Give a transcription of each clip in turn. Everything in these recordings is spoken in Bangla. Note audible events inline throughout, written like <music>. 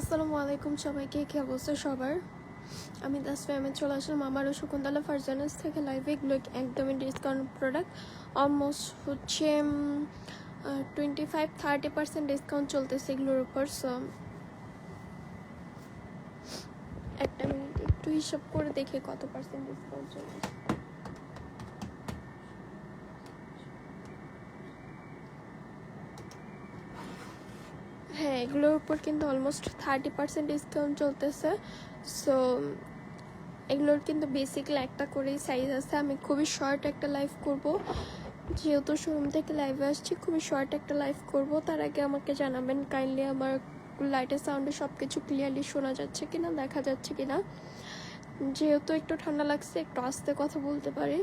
আসসালামু আলাইকুম সবাইকে, কি অবস্থা সবার? আমি দাস ফ্যামে চলে আসলাম আমারও শকুন্তলা ফার্জানাস থেকে লাইভ এগুলো একদমই ডিসকাউন্ট প্রোডাক্ট অলমোস্ট হচ্ছে twenty five thirty percent discount চলতেছে এগুলোর উপর সো একটা মিনিট একটু হিসাব করে দেখে কত পার্সেন্ট ডিসকাউন্ট চলতেছে এগুলোর উপর কিন্তু অলমোস্ট থার্টি পার্সেন্ট ডিসকাউন্ট চলতেছে। সো এগুলোর কিন্তু বেসিকলি একটা করেই সাইজ আছে। আমি খুবই শর্ট একটা লাইভ করব। যেহেতু শোরুম থেকে লাইভে আসছি, খুবই শর্ট একটা লাইভ করব। তার আগে আমাকে জানাবেন কাইন্ডলি আমার লাইটের সাউন্ডে সব কিছু ক্লিয়ারলি শোনা যাচ্ছে কি না দেখা যাচ্ছে কি না যেহেতু একটু ঠান্ডা লাগছে, একটু আস্তে কথা বলতে পারি।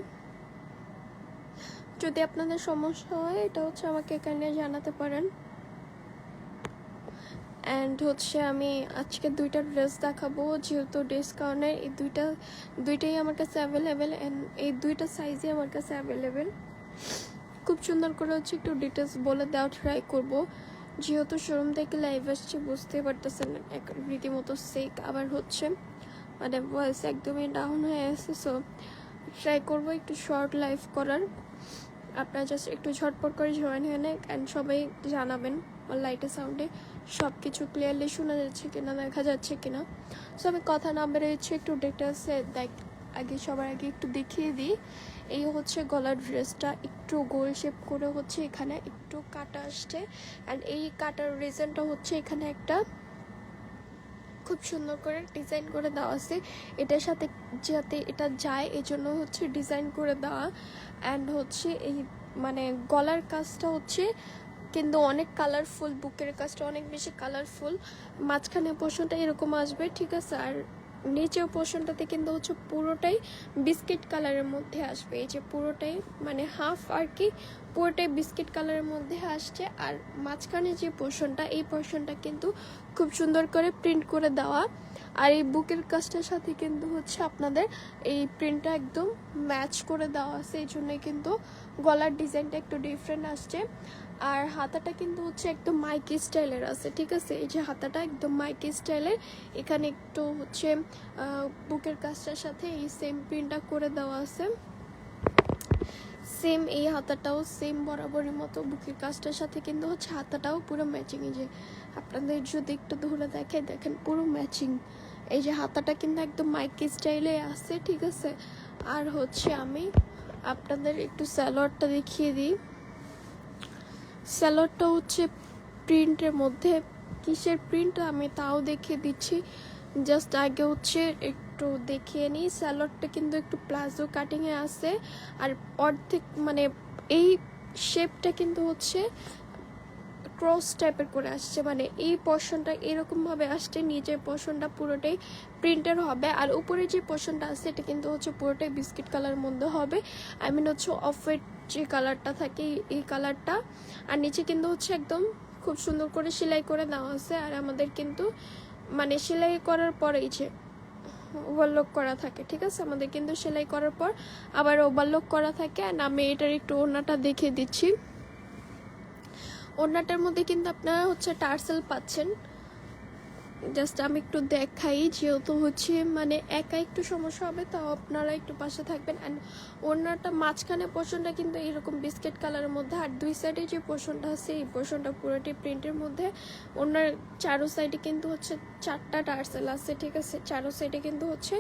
যদি আপনাদের সমস্যা হয়, এটা হচ্ছে আমাকে এখানে জানাতে পারেন। অ্যান্ড হচ্ছে আমি আজকে দুইটা ড্রেস দেখাবো, যেহেতু ডিসকাউন্টের এই দুইটা, দুইটাই আমার কাছে অ্যাভেলেবেল অ্যান্ড এই দুইটা সাইজই আমার কাছে অ্যাভেলেবেল খুব সুন্দর করে হচ্ছে একটু ডিটেলস বলে দেওয়া ট্রাই করব। যেহেতু শোরুম থেকে লাইভ আসছে, বুঝতেই পারতেছেন, এক রীতিমতো সেক আবার হচ্ছে মানে ভয়েস একদমই ডাউন হয়ে আছে সো ট্রাই করব একটু শর্ট লাইভ করার। আপনারা জাস্ট একটু ঝটপট করে জয়েন হয়ে নেন অ্যান্ড সবাই জানাবেন লাইটের সাউন্ডে সব কিছু ক্লিয়ারলি শোনা যাচ্ছে কিনা, দেখা যাচ্ছে কিনা। সো আমি কথা না বেরোচ্ছি একটু ডিটেলসে দেখ, আগে সবার আগে একটু দেখিয়ে দিই। এই হচ্ছে গলার ড্রেসটা একটু গোল শেপ করে হচ্ছে এখানে, একটু কাটা আসছে। অ্যান্ড এই কাটার রিজনটা হচ্ছে এখানে একটা খুব সুন্দর করে ডিজাইন করে দেওয়া আছে। এটার সাথে যাতে এটা যায় এই জন্য হচ্ছে ডিজাইন করে দেওয়া। অ্যান্ড হচ্ছে এই মানে গলার কাজটা হচ্ছে কিন্তু অনেক কালারফুল বুকের কাজটা অনেক বেশি কালারফুল মাঝখানে পোর্শনটা এরকম আসবে, ঠিক আছে? আর নিচের পোর্শনটাতে কিন্তু হচ্ছে পুরোটাই বিস্কিট কালারের মধ্যে আসবে। এই যে পুরোটাই মানে হাফ আর কি, পুরোটাই বিস্কিট কালারের মধ্যে আসছে। আর মাঝখানে যে পোর্শনটা এই পোর্শনটা কিন্তু খুব সুন্দর করে প্রিন্ট করে দেওয়া। আর এই বুকের কাজটার সাথে কিন্তু হচ্ছে আপনাদের এই প্রিন্টটা একদম ম্যাচ করে দেওয়া আছে, এই জন্যই কিন্তু গলার ডিজাইনটা একটু ডিফারেন্ট আসছে। আর হাতাটা কিন্তু হচ্ছে একদম মাইকি স্টাইলের আছে, ঠিক আছে? এই যে হাতাটা একদম মাইকি স্টাইলের এখানে একটু হচ্ছে বুকের কাজটার সাথে এই সেম প্রিন্টটা করে দেওয়া আছে। সেম এই হাতাটাও সেম বরাবরের মতো বুকের কাজটার সাথে কিন্তু হচ্ছে হাতাটাও পুরো ম্যাচিং এই যে। আপনাদের যদি একটু ধরে দেখে দেখেন পুরো ম্যাচিং এই যে হাতাটা কিন্তু একদম মাইকি স্টাইলে আছে, ঠিক আছে? আর হচ্ছে আমি আপনাদের একটু স্যালোয়ারটা দেখিয়ে দিই। স্যালোয়ারটা হচ্ছে প্রিন্টের মধ্যে। কিসের প্রিন্ট আমি তাও দেখিয়ে দিচ্ছি। জাস্ট আগে হচ্ছে একটু দেখিয়ে নিই। স্যালোয়ারটা কিন্তু একটু প্লাজো কাটিংয়ে আছে। আর অর্ধেক মানে এই শেপটা কিন্তু হচ্ছে ক্রস টাইপের করে আসছে। মানে এই পোর্শনটা এরকমভাবে আসছে, নিচের পোর্শনটা পুরোটাই প্রিন্টের হবে আর উপরে যে পোর্শনটা আছে, এটা কিন্তু হচ্ছে পুরোটাই বিস্কিট কালারের মধ্যে হবে। আই মিন হচ্ছে অফ যে কালারটা থাকে, এই কালারটা আর নিচে কিন্তু হচ্ছে একদম খুব সুন্দর করে সেলাই করে দেওয়া আছে আর আমাদের কিন্তু মানে সেলাই করার পরেই যে ওভারলোক করা থাকে, ঠিক আছে? আমাদের কিন্তু সেলাই করার পর আবার ওভারলোক করা থাকে। আর আমি এটার একটু ওনাটা দেখিয়ে দিচ্ছি। ওনাটার মধ্যে কিন্তু আপনারা হচ্ছে টার্সেল পাচ্ছেন। জাস্ট আমি একটু দেখাই, যেহেতু হচ্ছে মানে একা একটু সমস্যা হবে তাও আপনারা একটু পাশে থাকবেন। অ্যান্ড ওনারটা মাঝখানে পোর্শনটা কিন্তু এরকম বিস্কিট কালারের মধ্যে, আর দুই সাইডে যে পোর্শনটা আছে, এই পোর্শনটা পুরোটি প্রিন্টের মধ্যে। ওনার চারো সাইডে কিন্তু হচ্ছে চারটা টার্সেল আছে, ঠিক আছে? চারো সাইডে কিন্তু হচ্ছে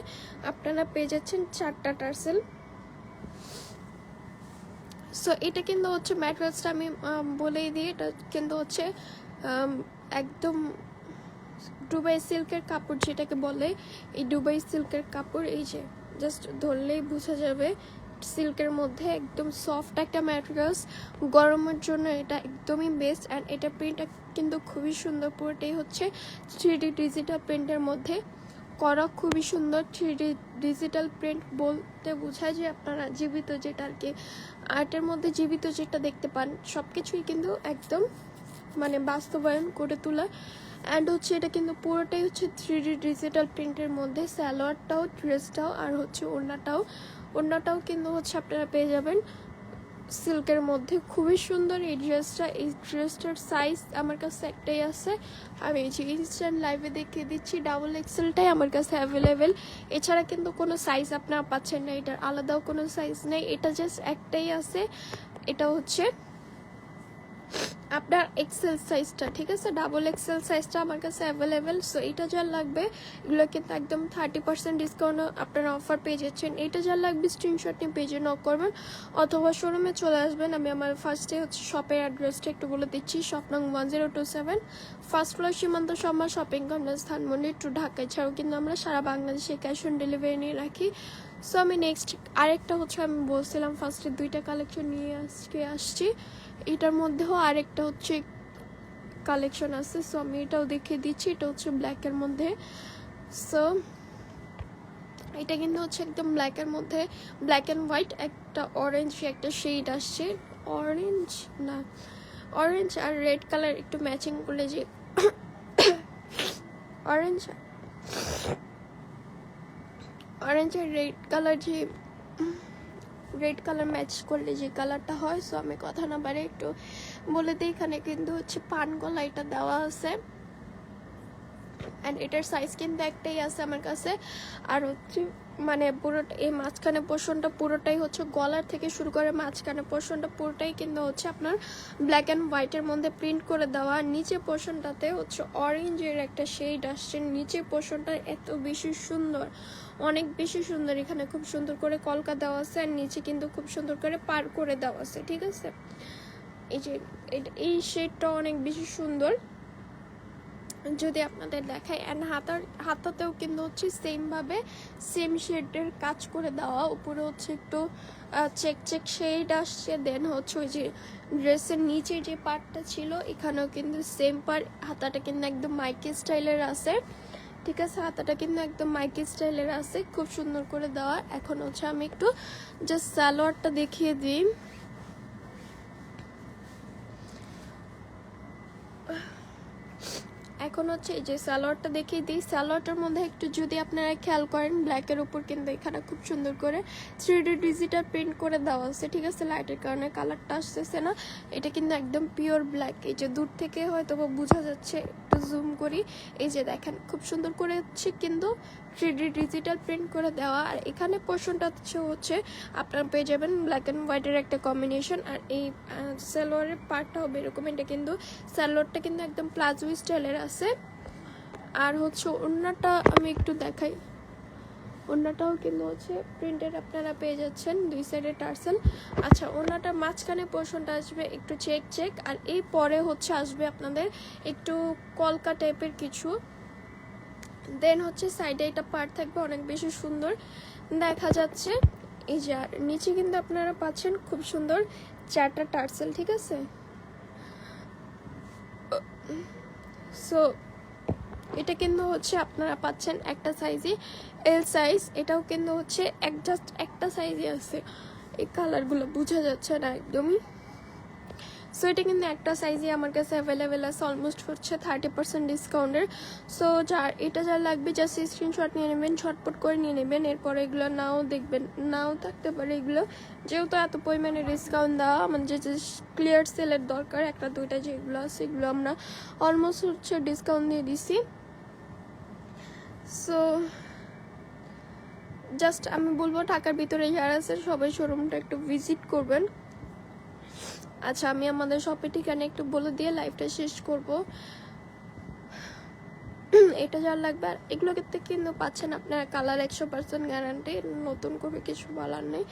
আপনারা পেয়ে যাচ্ছেন চারটা টার্সেল। সো এটা কিন্তু হচ্ছে ম্যাটেরিয়ালসটা আমি বলেই দিই। এটা কিন্তু হচ্ছে একদম দুবাই সিল্কের কাপড় যেটাকে বলে, এই দুবাই সিল্কের কাপড়, এই যে জাস্ট ধরলেই বোঝা যাবে, সিল্কের মধ্যে একদম সফট একটা ম্যাটেরিয়ালস গরমের জন্য এটা একদমই বেস্ট অ্যান্ড এটা প্রিন্টটা কিন্তু খুবই সুন্দর, পুরোটাই হচ্ছে থ্রি ডিজিটাল প্রিন্টের মধ্যে। করা খুবই সুন্দর থ্রি ডিজিটাল প্রিন্ট বলতে বোঝায় যে আপনারা জীবিত যেটা আর কি। আর্টের মধ্যে জীবিত যেটা দেখতে পান সব কিছুই কিন্তু একদম মানে বাস্তবায়ন করে তোলা। অ্যান্ড হচ্ছে এটা কিন্তু পুরোটাই হচ্ছে থ্রি ডিজিটাল প্রিন্টের মধ্যে স্যালোয়ারটাও ড্রেসটাও আর হচ্ছে ওড়নাটাও। ওড়নাটাও কিন্তু হচ্ছে আপনারা পেয়ে যাবেন। সিল্কের মধ্যে খুবই সুন্দর এই ড্রেসটা, এই ড্রেসটার সাইজ আমার কাছে একটাই আছে। আমি এই যে ইনস্ট্যান্ট লাইভে দেখিয়ে দিচ্ছি ডাবল এক্সেলটাই আমার কাছে অ্যাভেলেবেল এছাড়া কিন্তু কোনো সাইজ আপনারা পাচ্ছেন না, এটার আলাদাও কোনো সাইজ নেই। এটা জাস্ট একটাই আছে, এটা হচ্ছে আপনার এক্সেল সাইজটা ঠিক আছে? ডাবল এক্সেল সাইজটা আমার কাছে অ্যাভেলেবেল সো এটা যা লাগবে, এগুলো কিন্তু একদম থার্টি পার্সেন্ট ডিসকাউন্ট আপনারা অফার পেয়ে যাচ্ছেন। এটা যা লাগবে স্ক্রিনশট নিয়ে পেজে নক করবেন, অথবা শোরুমে চলে আসবেন। আমি আমার ফার্স্টে হচ্ছে শপের অ্যাড্রেসটা একটু বলে দিচ্ছি শপ নং one zero two seven first floor Shimanto সম্মান shopping complex Dhanmondi two Dhaka. এছাড়াও কিন্তু আমরা সারা বাংলাদেশে ক্যাশ অন ডেলিভারি নিয়ে রাখি। সো আমি নেক্সট আরেকটা হচ্ছে আমি বলছিলাম ফার্স্টে দুইটা কালেকশন নিয়ে আজকে আসছি। এটার মধ্যেও আরেকটা হচ্ছে কালেকশন আছে সো আমি এটাও দেখিয়ে দিচ্ছি। এটা হচ্ছে ব্ল্যাকের মধ্যে। সো এটা কিন্তু হচ্ছে একদম ব্ল্যাকের মধ্যে। ব্ল্যাক অ্যান্ড হোয়াইট একটা অরেঞ্জ একটা শেড আসছে। অরেঞ্জ না। অরেঞ্জ আর রেড কালার একটু ম্যাচিং করলে যে <coughs> অরেঞ্জ অরেঞ্জ আর রেড কালার যে রেড কালার ম্যাচ করলে যে কালারটা হয় সো আমি কথা না পারে একটু বলে দিই, এখানে কিন্তু হচ্ছে পান গলা এটা দেওয়া আছে। অ্যান্ড এটার সাইজ কিন্তু একটাই আছে আমার কাছে। আর হচ্ছে মানে পুরোটা, এই মাঝখানে পোর্শনটা পুরোটাই হচ্ছে গলার থেকে শুরু করে মাঝখানে পোর্শনটা পুরোটাই কিন্তু হচ্ছে আপনার ব্ল্যাক অ্যান্ড হোয়াইটের মধ্যে প্রিন্ট করে দেওয়া। নিচে পোর্শনটাতে হচ্ছে অরেঞ্জের একটা শেড আসছে। নিচে পোর্শনটা এত বেশি সুন্দর। অনেক বেশি সুন্দর। এখানে খুব সুন্দর করে কলকা দেওয়া আছে আর নিচে কিন্তু খুব সুন্দর করে পার করে দেওয়া আছে, ঠিক আছে? এই যে, এই শেডটা অনেক বেশি সুন্দর। যদি আপনাদের দেখায় অ্যান্ড হাতার, হাতাতেও কিন্তু হচ্ছে সেমভাবে সেম শেডের কাজ করে দেওয়া। উপরে হচ্ছে একটু চেক চেক শেড আসছে দেন হচ্ছে ওই যে ড্রেসের নিচে যে পার্টটা ছিল, এখানেও কিন্তু সেম পার্ট হাতাটা কিন্তু একদম মাইকি স্টাইলের আছে। ঠিক আছে, হাতাটা কিন্তু একদম মাইকি স্টাইলের আছে। খুব সুন্দর করে দেওয়া। এখন হচ্ছে আমি একটু জাস্ট সালোয়ারটা দেখিয়ে দিই। এখন হচ্ছে এই যে সালোয়ারটা দেখিয়ে দিই। সালোয়ারটার মধ্যে একটু যদি আপনারা খেয়াল করেন, ব্ল্যাকের উপর কিন্তু এখানে খুব সুন্দর করে থ্রি ডিজিটাল প্রিন্ট করে দেওয়া আছে, ঠিক আছে? লাইটের কারণে কালারটা আসতেছে না। এটা কিন্তু একদম পিওর ব্ল্যাক এই যে দূর থেকে হয়তো বোঝা যাচ্ছে, একটু জুম করি। এই যে দেখেন, খুব সুন্দর করে হচ্ছে কিন্তু থ্রি ডিজিটাল প্রিন্ট করে দেওয়া। আর এখানে পোর্শনটা হচ্ছে হচ্ছে আপনারা পেয়ে যাবেন ব্ল্যাক অ্যান্ড হোয়াইটের একটা কম্বিনেশন আর এই সালোয়ারের পার্টটা হবে এরকম। এটা কিন্তু সালোয়ারটা কিন্তু একদম প্লাজো স্টাইলের আছে। আর হচ্ছে অন্যটা আমি একটু দেখাই। অন্যটাও কিন্তু হচ্ছে প্রিন্টেড আপনারা পেয়ে যাচ্ছেন দুই সাইডে টার্সেল। আচ্ছা অন্যটার মাঝখানে পোর্শনটা আসবে একটু চেক চেক আর এই পরে হচ্ছে আসবে আপনাদের একটু কলকা টাইপের কিছু। দেন হচ্ছে সাইডে এটা পার্ট থাকবে অনেক বেশি সুন্দর। দেখা যাচ্ছে। এই যে নিচে কিন্তু আপনারা পাচ্ছেন খুব সুন্দর চারটা টার্সেল, ঠিক আছে? সো এটা কিন্তু হচ্ছে আপনারা পাচ্ছেন একটা সাইজই এল সাইজ এটাও কিন্তু হচ্ছে এক জাস্ট একটা সাইজই আছে। এই কালারগুলো বোঝা যাচ্ছে না একদমই। সো এটা কিন্তু একটা সাইজে আমার কাছে অ্যাভেলেবেল আছে অলমোস্ট হচ্ছে থার্টি পার্সেন্ট ডিসকাউন্টের সো যার এটা যা লাগবে জাস্ট স্ক্রিনশট নিয়ে নেবেন, ছটপট করে নিয়ে নেবেন, এরপরে এগুলো নাও দেখবেন, নাও থাকতে পারে এগুলো। যেহেতু এত পরিমাণে ডিসকাউন্ট দেওয়া মানে যে ক্লিয়ার সেলের দরকার, একটা, দুইটা যেগুলো আছে, এগুলো আমরা অলমোস্ট হচ্ছে ডিসকাউন্ট দিয়ে দিছি। সো জাস্ট আমি বলব ঢাকার ভিতরে যারা আছে, সবাই শোরুমটা একটু ভিজিট করবেন। আচ্ছা আমি আমাদের শপের ঠিকানা একটু বলে দিয়ে লাইভটা শেষ করব। এটা যা লাগবে। আর এগুলো ক্ষেত্রে কিন্তু পাচ্ছেন আপনারা কালার একশো পার্সেন্ট গ্যারান্টি নতুন করে কিছু বলার নেই।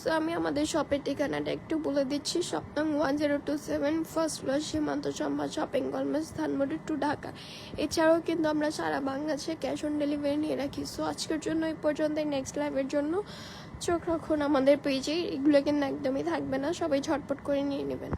সো আমি আমাদের শপের ঠিকানাটা একটু বলে দিচ্ছি। সপ্তম one zero two seven first floor Shimanto Chamba shopping complex Dhanmondi two Dhaka. এছাড়াও কিন্তু আমরা সারা বাংলাদেশে ক্যাশ অন ডেলিভারি নিয়ে রাখি। সো আজকের জন্য এই পর্যন্ত নেক্সট লাইভের জন্য চোখ রাখুন আমাদের পেজে এগুলো কিন্তু একদমই থাকবে না সবাই ঝটপট করে নিয়ে নেবেন।